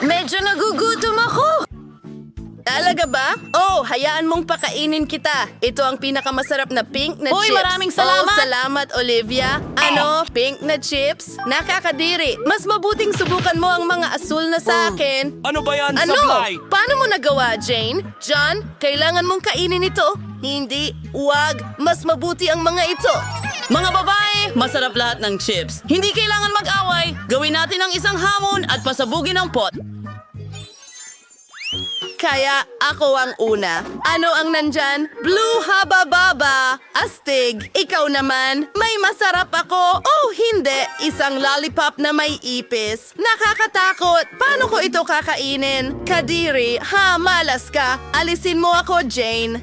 Medyo nagugutom ako! Talaga ba? Oh, hayaan mong pakainin kita. Ito ang pinakamasarap na pink na Uy, chips. maraming salamat! Oh, salamat, Olivia. Ano? Pink na chips? Nakakadiri. Mas mabuting subukan mo ang mga asul na sa akin. Ano ba yan, Ano? supply? Paano mo nagawa, Jane? John, kailangan mong kainin ito. Hindi, wag. Mas mabuti ang mga ito. Mga babae, masarap lahat ng chips. Hindi kailangan mag-away. Gawin natin ang isang hamon at pasabugin ang pot. Kaya ako ang una. Ano ang nandyan? Blue Haba Baba. Astig. Ikaw naman. May masarap ako. Oh, hindi. Isang lollipop na may ipis. Nakakatakot. Paano ko ito kakainin? Kadiri, ha, malas ka. Alisin mo ako, Jane.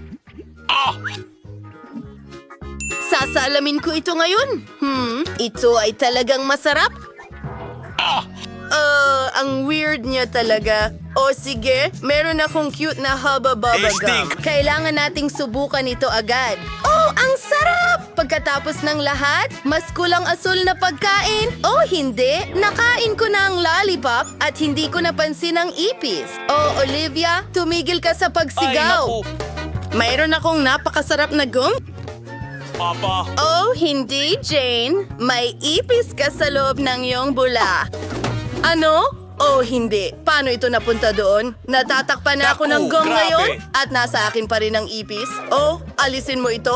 Sasalamin ko ito ngayon. Hmm, ito ay talagang masarap. Ang weird niya talaga. O sige, meron akong cute na haba baba Eh, gum. Kailangan nating subukan ito agad. Oh, ang sarap! Pagkatapos ng lahat, mas kulang asul na pagkain. Oh, hindi. Nakain ko na ang lollipop at hindi ko napansin ang ipis. Oh, Olivia, tumigil ka sa Ay, pagsigaw. naku. Mayroon akong napakasarap na gum Papa. Oh, hindi, Jane. May ipis ka sa loob ng iyong bula. Ano? Oh, hindi. Paano ito napunta doon? Natatakpan na ako Naku, ng gum grabe. ngayon at nasa akin pa rin ang ipis. Oh, alisin mo ito.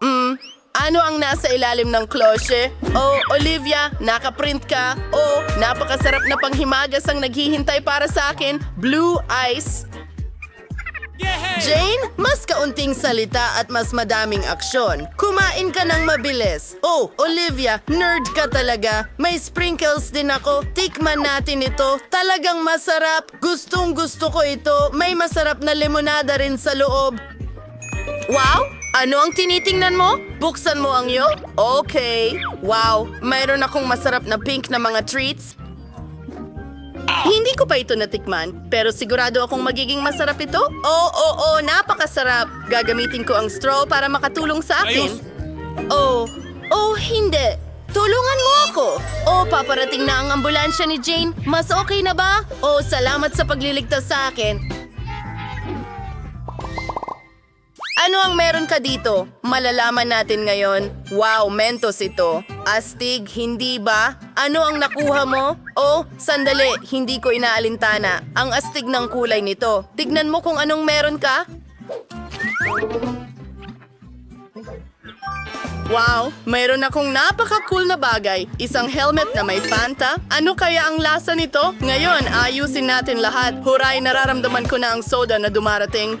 Mm, ano ang nasa ilalim ng klosye? Oh, Olivia, nakaprint ka. Oh, napakasarap na panghimagas ang naghihintay para sa akin. Blue ice. Jane, mas kaunting salita at mas madaming aksyon. Kumain ka ng mabilis. Oh, Olivia, nerd ka talaga. May sprinkles din ako. Tikman natin ito. Talagang masarap. Gustong gusto ko ito. May masarap na limonada rin sa loob. Wow! Ano ang tinitingnan mo? Buksan mo ang iyo? Okay. Wow, mayroon akong masarap na pink na mga treats. Hindi ko pa ito natikman, pero sigurado akong magiging masarap ito. Oo, oo, oo, napakasarap. Gagamitin ko ang straw para makatulong sa akin. Ayos. Oh, oh, hindi. Tulungan mo ako. Oh, paparating na ang ambulansya ni Jane. Mas okay na ba? Oh, salamat sa pagliligtas sa akin. Ano ang meron ka dito? Malalaman natin ngayon. Wow, Mentos ito. Astig, hindi ba? Ano ang nakuha mo? Oh, sandali, hindi ko inaalintana. Ang astig ng kulay nito. Tignan mo kung anong meron ka. Wow, mayroon akong napaka-cool na bagay. Isang helmet na may Fanta. Ano kaya ang lasa nito? Ngayon, ayusin natin lahat. Huray, nararamdaman ko na ang soda na dumarating.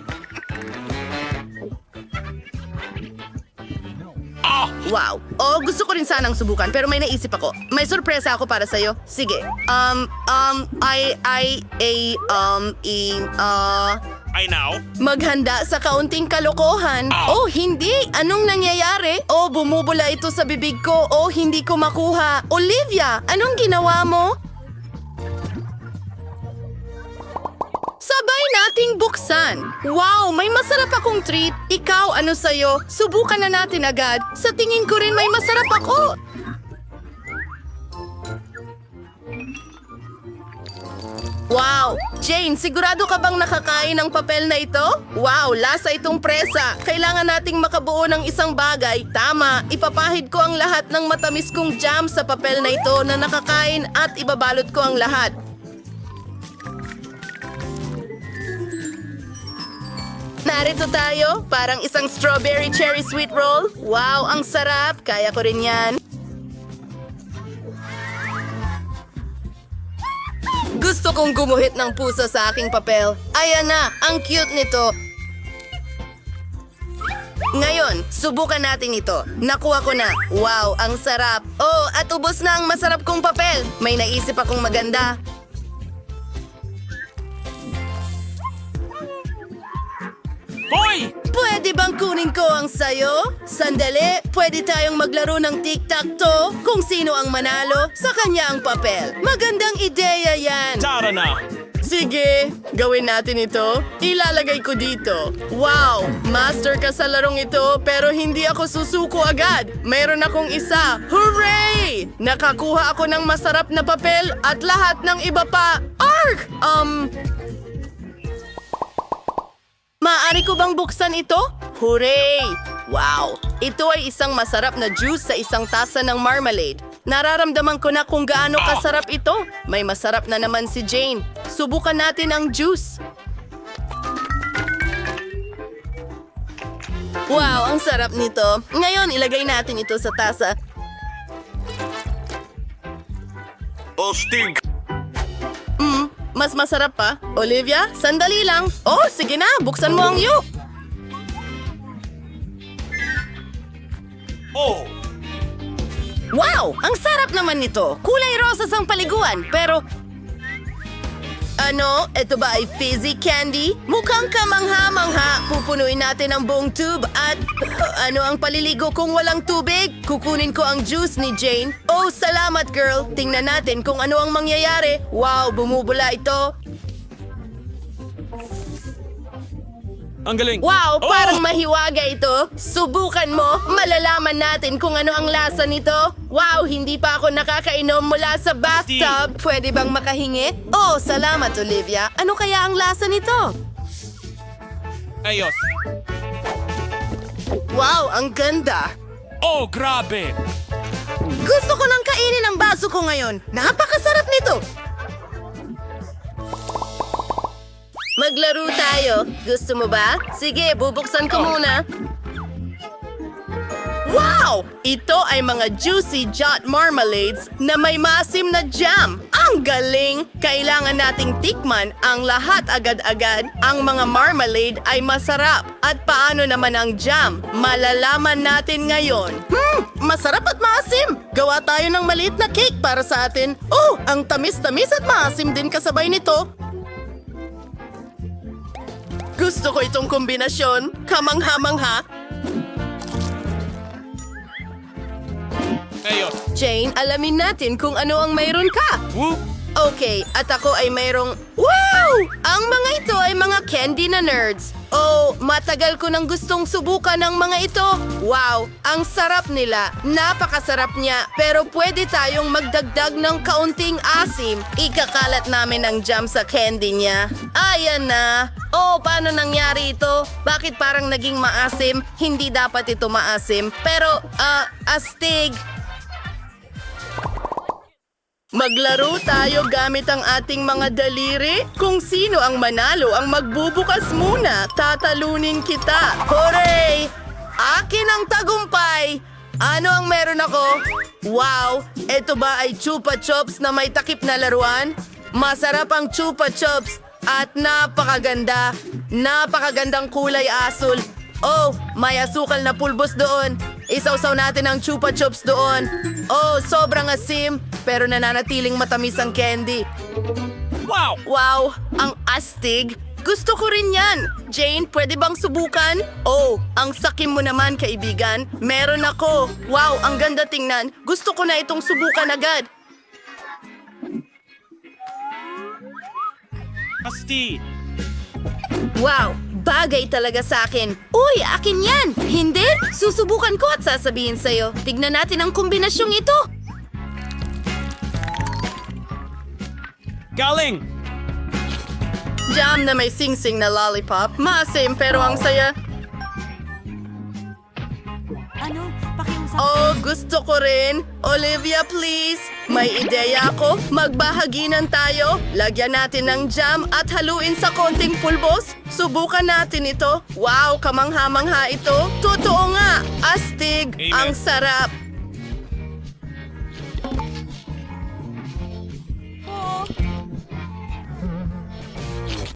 Wow. Oh, gusto ko rin sanang subukan pero may naisip ako. May sorpresa ako para sa'yo. Sige. Um, um, I, I, A, um, E, uh, I know. Maghanda sa kaunting kalokohan. Oh, hindi! Anong nangyayari? Oh, bumubula ito sa bibig ko. Oh, hindi ko makuha. Olivia, anong ginawa mo? Sabay nating buksan. Wow, may masarap akong treat. Ikaw, ano sa'yo? Subukan na natin agad. Sa tingin ko rin may masarap ako. Wow! Jane, sigurado ka bang nakakain ng papel na ito? Wow, lasa itong presa. Kailangan nating makabuo ng isang bagay. Tama, ipapahid ko ang lahat ng matamis kong jam sa papel na ito na nakakain at ibabalot ko ang lahat. Narito tayo, parang isang strawberry cherry sweet roll. Wow, ang sarap. Kaya ko rin yan. Gusto kong gumuhit ng puso sa aking papel. Ayan na, ang cute nito. Ngayon, subukan natin ito. Nakuha ko na. Wow, ang sarap. Oh, at ubos na ang masarap kong papel. May naisip akong maganda. Hoy! Pwede bang kunin ko ang sayo? Sandali, pwede tayong maglaro ng tic-tac-toe kung sino ang manalo, sa kanya ang papel. Magandang ideya yan. Tara na! Sige, gawin natin ito. Ilalagay ko dito. Wow! Master ka sa larong ito pero hindi ako susuko agad. Mayroon akong isa. Hooray! Nakakuha ako ng masarap na papel at lahat ng iba pa. Ark! Um, Maaari ko bang buksan ito? Hooray! Wow! Ito ay isang masarap na juice sa isang tasa ng marmalade. Nararamdaman ko na kung gaano kasarap ito. May masarap na naman si Jane. Subukan natin ang juice. Wow, ang sarap nito. Ngayon, ilagay natin ito sa tasa. Ostig. Mm, mas masarap pa. Olivia, sandali lang. Oh, sige na, buksan mo ang yuk. Oh. Wow! Ang sarap naman nito. Kulay rosas ang paliguan, pero... Ano? Ito ba ay fizzy candy? Mukhang kamangha-mangha. Pupunuin natin ang buong tube at... Ano ang paliligo kung walang tubig? Kukunin ko ang juice ni Jane. Oh, salamat girl. Tingnan natin kung ano ang mangyayari. Wow, bumubula ito. Ang galing. Wow, Oh! parang mahiwaga ito. Subukan mo, malalaman natin kung ano ang lasa nito. Wow, hindi pa ako nakakainom mula sa bathtub. Pwede bang makahingi? Oh, salamat Olivia. Ano kaya ang lasa nito? Ayos. Wow, ang ganda. Oh, grabe. Gusto ko nang kainin ang baso ko ngayon. Napakasarap nito. Maglaro tayo. Gusto mo ba? Sige, bubuksan ko muna. Wow! Ito ay mga juicy jot marmalades na may maasim na jam. Ang galing! Kailangan nating tikman ang lahat agad-agad. Ang mga marmalade ay masarap. At paano naman ang jam? Malalaman natin ngayon. Hmm, masarap at maasim. Gawa tayo ng maliit na cake para sa atin. Oh, ang tamis-tamis at maasim din kasabay nito. Gusto ko itong kombinasyon. Kamangha-mangha. Ayos. Jane, alamin natin kung ano ang mayroon ka. Okay, at ako ay mayroong... Ang mga ito ay mga candy na nerds. Oh, matagal ko nang gustong subukan ng mga ito. Wow, ang sarap nila. Napakasarap niya. Pero pwede tayong magdagdag ng kaunting asim. Ikakalat namin ang jam sa candy niya. Ayan na. Oh, paano nangyari ito? Bakit parang naging maasim? Hindi dapat ito maasim. Pero, ah, astig. Maglaro tayo gamit ang ating mga daliri. Kung sino ang manalo ang magbubukas muna, tatalunin kita. Hooray! Akin ang tagumpay! Ano ang meron ako? Wow! Ito ba ay chupa chops na may takip na laruan? Masarap ang chupa chops at napakaganda. Napakagandang kulay asul. Oh, may asukal na pulbos doon. Isawsaw natin ang chupa chops doon. Oh, sobrang asim, pero nananatiling matamis ang candy. Wow. Wow, ang astig. Gusto ko rin yan. Jane, pwede bang subukan? Oh, ang sakim mo naman, kaibigan. Meron ako. Wow, ang ganda tingnan. Gusto ko na itong subukan agad. Asti. Wow, bagay talaga sa akin. Uy, akin yan! Hindi? Susubukan ko at sasabihin sa'yo. Tignan natin ang kombinasyong ito. Galing. Jam na may sing-sing na lollipop. Maasim pero ang saya. Ano? Pakiusap. Oh, gusto ko rin. Olivia, please. May ideya ako. Magbahaginan tayo. Lagyan natin ng jam at haluin sa konting pulbos. Subukan natin ito. Wow, kamangha-mangha ito. Totoo nga. Astig. Amen. Ang sarap. Oh,